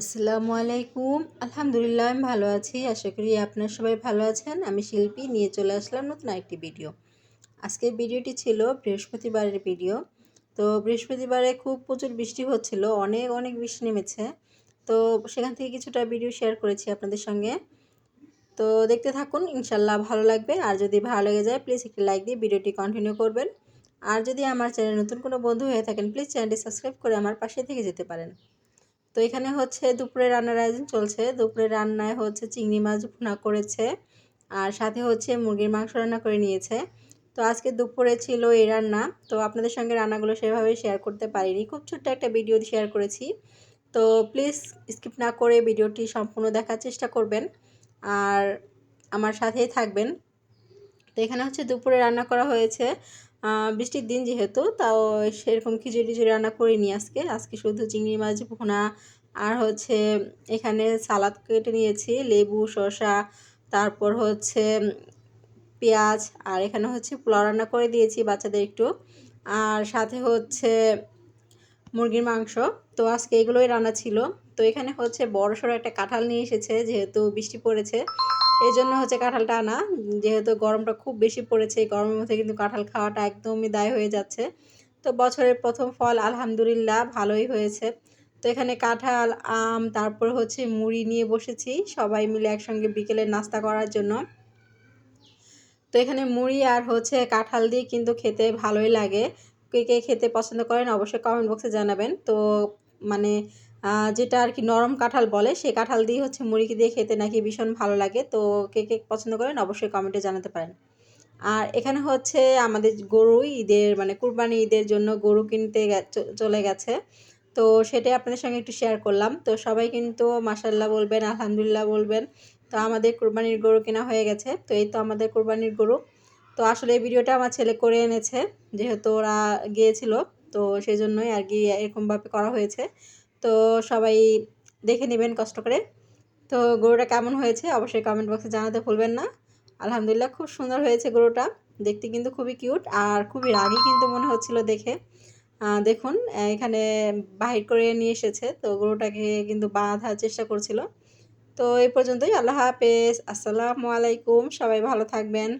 আসসালামু আলাইকুম। আলহামদুলিল্লাহ, আমি ভালো আছি। আশা করি আপনার সবাই ভালো আছেন। আমি শিল্পী, নিয়ে চলে আসলাম নতুন একটি ভিডিও। আজকের ভিডিওটি ছিল বৃহস্পতিবারের ভিডিও। তো বৃহস্পতিবারে খুব প্রচুর বৃষ্টি হচ্ছিল, অনেক অনেক বৃষ্টি নেমেছে। তো সেখান থেকে কিছুটা ভিডিও শেয়ার করেছি আপনাদের সঙ্গে। তো দেখতে থাকুন ইনশাল্লাহ ভালো লাগবে। আর যদি ভালো লেগে যায় প্লিজ একটি লাইক দিয়ে ভিডিওটি কন্টিনিউ করবেন। আর যদি আমার চ্যানেল নতুন কোনো বন্ধু হয়ে থাকেন প্লিজ চ্যানেলটি সাবস্ক্রাইব করে আমার পাশে থেকে যেতে পারেন। তো এখানে হচ্ছে দুপুরে রান্নার আয়োজন চলছে। দুপুরে রান্নায় হচ্ছে চিংড়ি মাছ ভুনা করেছে আর সাথে হচ্ছে মুরগির মাংস রান্না করে নিয়েছে। তো আজকে দুপুরে ছিল এই রান্না। তো আপনাদের সঙ্গে রান্নাগুলো সেভাবে শেয়ার করতে পারিনি। খুব ছোট্ট একটা ভিডিও শেয়ার করেছি। তো প্লিজ স্কিপ না করে ভিডিওটি সম্পূর্ণ দেখার চেষ্টা করবেন। আর আমার সাথেই থাকবেন। তো এখানে হচ্ছে দুপুরে রান্না করা হয়েছে। বৃষ্টির দিন যেহেতু, তাও সেরকম খিচুড়ি টিচুড়ি রান্না করিনি আজকে। আজকে শুধু চিংড়ি মাছ, ভুনা আর হচ্ছে এখানে সালাদ কেটে নিয়েছি, লেবু, শসা, তারপর হচ্ছে পেঁয়াজ, আর এখানে হচ্ছে পোলাও রান্না করে দিয়েছি বাচ্চাদের একটু। আর সাথে হচ্ছে মুরগির মাংস। তো আজকে এগুলোই রান্না ছিল। তো এখানে হচ্ছে বড় সড়ো একটা কাঁঠাল নিয়ে এসেছে, যেহেতু বৃষ্টি পড়েছে। এই জন্য হচ্ছে কাঁঠালটা আনা। যেহেতু গরমটা খুব বেশি পড়েছে, এই গরমের মধ্যে কিন্তু কাঁঠাল খাওয়াটা একদমই দায় হয়ে যাচ্ছে। তো বছরের প্রথম ফল আলহামদুলিল্লাহ ভালোই হয়েছে। তো এখানে কাঁঠাল, আম, তারপর হচ্ছে মুড়ি নিয়ে বসেছি। সবাই মিলে একসঙ্গে বিকেলে নাস্তা করার জন্য। তো এখানে মুড়ি আর হচ্ছে কাঁঠাল দিয়ে কিন্তু খেতে ভালোই লাগে। কে কে খেতে পছন্দ করেন অবশ্যই কমেন্ট বক্সে জানাবেন। তো মানে যেটা আর কি নরম কাঁঠাল বলে, সে কাঁঠাল দিয়ে হচ্ছে মুড়িকে দিয়ে খেতে নাকি ভীষণ ভালো লাগে। তো কে কে পছন্দ করেন অবশ্যই কমেন্টে জানাতে পারেন। আর এখানে হচ্ছে আমাদের গরু ঈদের মানে কুরবানি ঈদের জন্য গরু কিনতে চলে গেছে। তো সেটাই আপনাদের সঙ্গে একটু শেয়ার করলাম। তো সবাই কিন্তু মাসাল্লাহ বলবেন, আলহামদুলিল্লাহ বলবেন। তো আমাদের কুরবানির গরু কেনা হয়ে গেছে। তো এই তো আমাদের কুরবানির গরু। তো আসলে এই ভিডিওটা আমার ছেলে করে এনেছে, যেহেতু ওরা গিয়েছিল। তো সেই জন্যই আর কি এরকমভাবে করা হয়েছে। তো সবাই দেখে নেবেন কষ্ট করে। তো গরুটা কেমন হয়েছে অবশ্যই কমেন্ট বক্সে জানাতে ভুলবেন না। আলহামদুলিল্লাহ খুব সুন্দর হয়েছে গরুটা। দেখতে কিন্তু খুবই কিউট আর খুবই রাগি কিন্তু মনে হচ্ছিল দেখে। দেখুন এখানে বাহির করে নিয়ে এসেছে। তো গরুটাকে কিন্তু বাঁধার চেষ্টা করছিল। তো এই পর্যন্তই। আল্লাহ হাফেজ। আসসালামু আলাইকুম। সবাই ভালো থাকবেন।